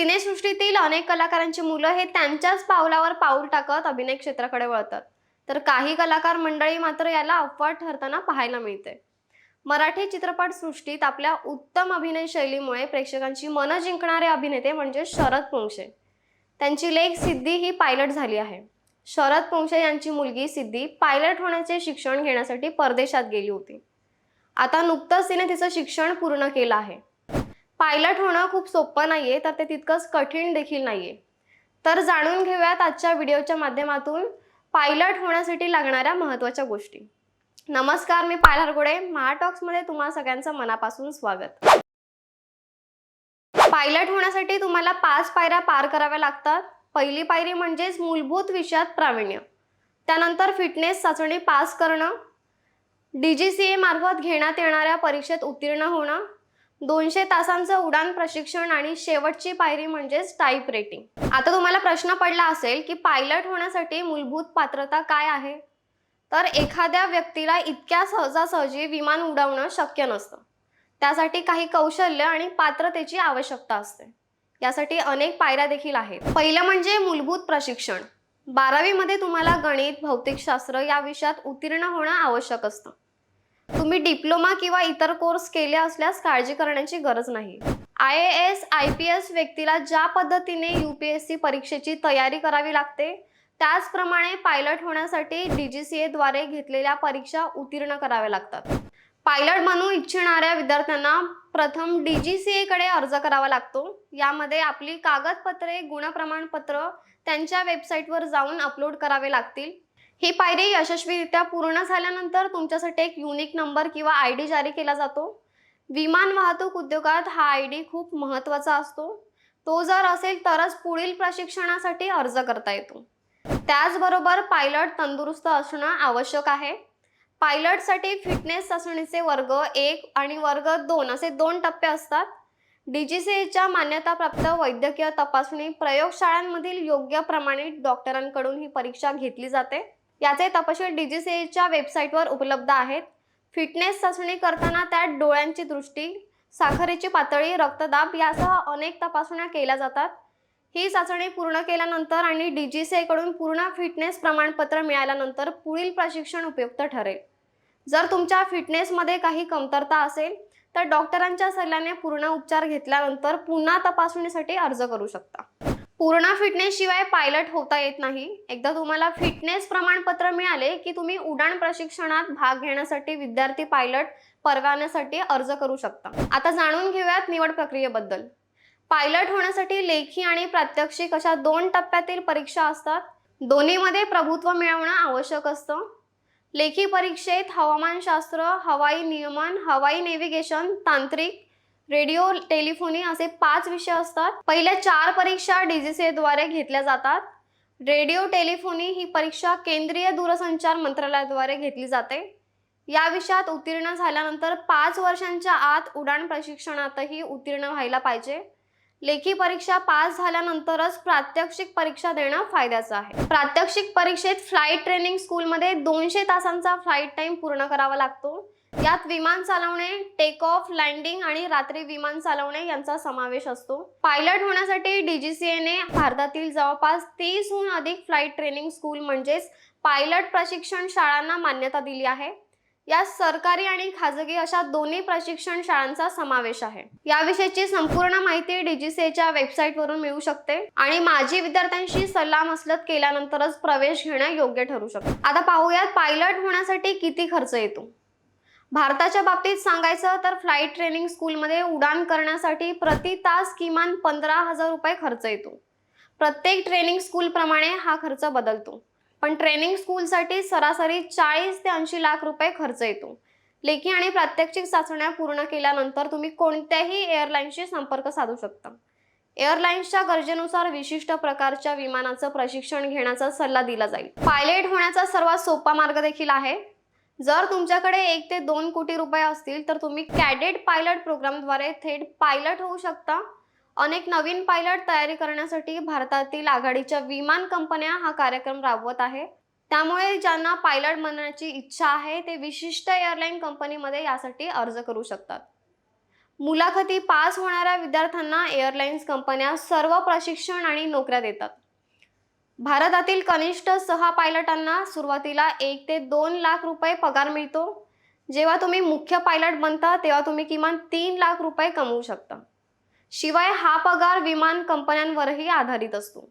सिनेसृष्टीतील अनेक कलाकारांची मुलं हे त्यांच्याच पावलावर पाऊल टाकत अभिनय क्षेत्राकडे वळतात. तर काही कलाकार मंडळी मात्र याला अपवाद ठरताना पाहायला मिळते. मराठी चित्रपट सृष्टीत आपल्या उत्तम अभिनय शैलीमुळे प्रेक्षकांची मनं जिंकणारे अभिनेते म्हणजे शरद पोंक्षे त्यांची लेख सिद्धी ही पायलट झाली आहे. शरद पोंक्षे यांची मुलगी सिद्धी पायलट होण्याचे शिक्षण घेण्यासाठी परदेशात गेली होती. आता नुकतंच तिने तिचं शिक्षण पूर्ण केलं आहे. पायलट होणं खूप सोपं नाहीये तर ते तितकंच कठीण देखील नाहीये. तर जाणून घेऊयात आजच्या व्हिडिओच्या माध्यमातून पायलट होण्यासाठी लागणाऱ्या महत्त्वाच्या गोष्टी. नमस्कार मी पायल हरगोडे महाटॉक्समध्ये तुम्हा सगळ्यांचं मनापासून स्वागत. पायलट होण्यासाठी तुम्हाला पाच पायऱ्या पार कराव्या लागतात. पहिली पायरी म्हणजेच मूलभूत विषयात प्रावीण्य. त्यानंतर फिटनेस चाचणी पास करणं. डी जी सी ए मार्फत घेण्यात येणाऱ्या परीक्षेत उत्तीर्ण होणं. दोनशे तासांचं उडान प्रशिक्षण आणि शेवटची पायरी म्हणजेच टाईप रेटिंग आता तुम्हाला प्रश्न पडला असेल की पायलट होण्यासाठी मूलभूत पात्रता काय आहे? तर एखाद्या व्यक्तीला इतक्या सहजासहजी विमान उडवणं शक्य नसतं. त्यासाठी काही कौशल्य आणि पात्रतेची आवश्यकता असते. यासाठी अनेक पायऱ्या देखील आहेत. पहिलं म्हणजे मूलभूत प्रशिक्षण. बारावीमध्ये तुम्हाला गणित भौतिकशास्त्र या विषयात उत्तीर्ण होणं आवश्यक असतं. तुम्ही डिप्लोमा किंवा इतर कोर्स केले असल्यास काळजी करण्याची गरज नाही. I A S I P S व्यक्तीला ज्या पद्धतीने यू पी एस सी परीक्षेची तयारी करावी लागते त्याचप्रमाणे पायलट होण्यासाठी डी जी सी एद्वारे घेतलेल्या परीक्षा उत्तीर्ण कराव्या लागतात. पायलट बनू इच्छिणाऱ्या विद्यार्थ्यांना प्रथम डी जी सी एकडे अर्ज करावा लागतो. यामध्ये आपली कागदपत्रे गुणप्रमाणपत्र त्यांच्या वेबसाईटवर जाऊन अपलोड करावे लागतील. ही पायरी यशस्वीरित्या पूर्ण झाल्यानंतर तुमच्यासाठी एक युनिक नंबर किंवा आय डी जारी केला जातो. विमान वाहतूक उद्योगात हा आय डी खूप महत्त्वाचा असतो. तो जर असेल तरच पुढील प्रशिक्षणासाठी अर्ज करता येतो. त्याचबरोबर पायलट तंदुरुस्त असणं आवश्यक आहे. पायलटसाठी फिटनेस चाचणीचे वर्ग एक आणि वर्ग दोन असे दोन टप्पे असतात. डी जी सी एच्या मान्यताप्राप्त वैद्यकीय तपासणी प्रयोगशाळांमधील योग्य प्रमाणित डॉक्टरांकडून ही परीक्षा घेतली जाते. याचे तपशील डी जी सी एच्या वेबसाईटवर उपलब्ध आहेत. फिटनेस चाचणी करताना त्यात डोळ्यांची दृष्टी साखरेची पातळी रक्तदाब यासह अनेक तपासण्या केल्या जातात. ही चाचणी पूर्ण केल्यानंतर आणि डी जी सी एकडून पूर्ण फिटनेस प्रमाणपत्र मिळाल्यानंतर पुढील प्रशिक्षण उपयुक्त ठरेल. जर तुमच्या फिटनेसमध्ये काही कमतरता असेल तर डॉक्टरांच्या सल्ल्याने पूर्ण उपचार घेतल्यानंतर पुन्हा तपासणीसाठी अर्ज करू शकता. पूर्ण फिटनेस शिवाय पायलट होता येत नाही. एकदा तुम्हाला फिटनेस प्रमाणपत्र मिळाले की तुम्ही उडाण प्रशिक्षणात भाग घेण्यासाठी विद्यार्थी पायलट परवान्यासाठी अर्ज करू शकता. आता जाणून घेऊयात निवड प्रक्रियेबद्दल. पायलट होण्यासाठी लेखी आणि प्रात्यक्षिक अशा दोन टप्प्यातील परीक्षा असतात. दोन्हीमध्ये प्रभुत्व मिळवणं आवश्यक असतं. लेखी परीक्षेत हवामानशास्त्र हवाई नियमन हवाई नेव्हिगेशन तांत्रिक रेडिओ टेलिफोनी असे पाच विषय असतात. पहिल्या चार परीक्षा डीजीसीएद्वारे घेतल्या जातात. रेडिओ टेलिफोनी ही परीक्षा केंद्रीय दूरसंचार मंत्रालयाद्वारे घेतली जाते. या विषयात उत्तीर्ण झाल्यानंतर पाच वर्षांच्या आत उडाण प्रशिक्षणातही उत्तीर्ण व्हायला पाहिजे. लेखी परीक्षा पास झाल्यानंतरच प्रात्यक्षिक परीक्षा देणं फायद्याचं आहे. प्रात्यक्षिक परीक्षेत फ्लाईट ट्रेनिंग स्कूलमध्ये दोनशे तासांचा फ्लाईट टाईम पूर्ण करावा लागतो. यात विमान चालवणे टेक ऑफ लँडिंग आणि रात्री विमान चालवणे यांचा समावेश असतो. पायलट होण्यासाठी डीजीसीएने भारतातील जवळपास तीसहून अधिक फ्लाईट ट्रेनिंग स्कूल म्हणजेच पायलट प्रशिक्षण शाळांना मान्यता दिली आहे. यात सरकारी आणि खाजगी अशा दोन्ही प्रशिक्षण शाळांचा समावेश आहे. याविषयीची संपूर्ण माहिती डीजीसीएच्या वेबसाईटवरून मिळू शकते आणि माजी विद्यार्थ्यांशी सल्लामसलत केल्यानंतरच प्रवेश घेणं योग्य ठरू शकतो. आता पाहूयात पायलट होण्यासाठी किती खर्च येतो. भारताच्या बाबतीत सांगायचं तर फ्लाईट ट्रेनिंग स्कूलमध्ये उडान करण्यासाठी प्रति तास किमान पंधरा हजार रुपये खर्च येतो. प्रत्येक ट्रेनिंग स्कूलप्रमाणे हा खर्च बदलतो. पण ट्रेनिंग स्कूलसाठी सरासरी चाळीस ते ऐंशी लाख रुपये खर्च येतो. लेखी आणि प्रात्यक्षिक चाचण्या पूर्ण केल्यानंतर तुम्ही कोणत्याही एअरलाईन्सशी संपर्क साधू शकता. एअरलाईन्सच्या गरजेनुसार विशिष्ट प्रकारच्या विमानाचं प्रशिक्षण घेण्याचा सल्ला दिला जाईल. पायलट होण्याचा सर्वात सोपा मार्ग देखील आहे. जर तुमच्याकडे एक ते दोन कोटी रुपये असतील तर तुम्ही कॅडेट पायलट प्रोग्रामद्वारे थेट पायलट होऊ शकता. अनेक नवीन पायलट तयारी करण्यासाठी भारतातील आघाडीच्या विमान कंपन्या हा कार्यक्रम राबवत आहे. त्यामुळे ज्यांना पायलट बनण्याची इच्छा आहे ते विशिष्ट एअरलाईन कंपनीमध्ये यासाठी अर्ज करू शकतात. मुलाखती पास होणाऱ्या विद्यार्थ्यांना एअरलाइन्स कंपन्या सर्व प्रशिक्षण आणि नोकऱ्या देतात. भारतातील कनिष्ठ सहा पायलटांना सुरुवातीला एक ते दोन लाख रुपये पगार मिळतो. जेव्हा तुम्ही मुख्य पायलट बनता तेव्हा तुम्ही किमान तीन लाख रुपये कमवू शकता. शिवाय हा पगार विमान कंपन्यांवरही आधारित असतो.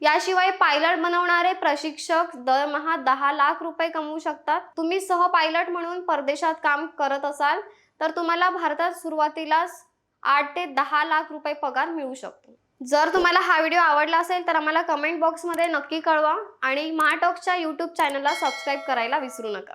याशिवाय पायलट बनवणारे प्रशिक्षक दरमहा दहा लाख रुपये कमवू शकतात. तुम्ही सह पायलट म्हणून परदेशात काम करत असाल तर तुम्हाला भारतात सुरुवातीलाच आठ ते दहा लाख रुपये पगार मिळू शकतो. जर तुम्हाला हा व्हिडिओ आवडला असेल तर आम्हाला कमेंट बॉक्समध्ये नक्की कळवा आणि महाटॉक्सच्या यूट्यूब चॅनलला सबस्क्राईब करायला विसरू नका.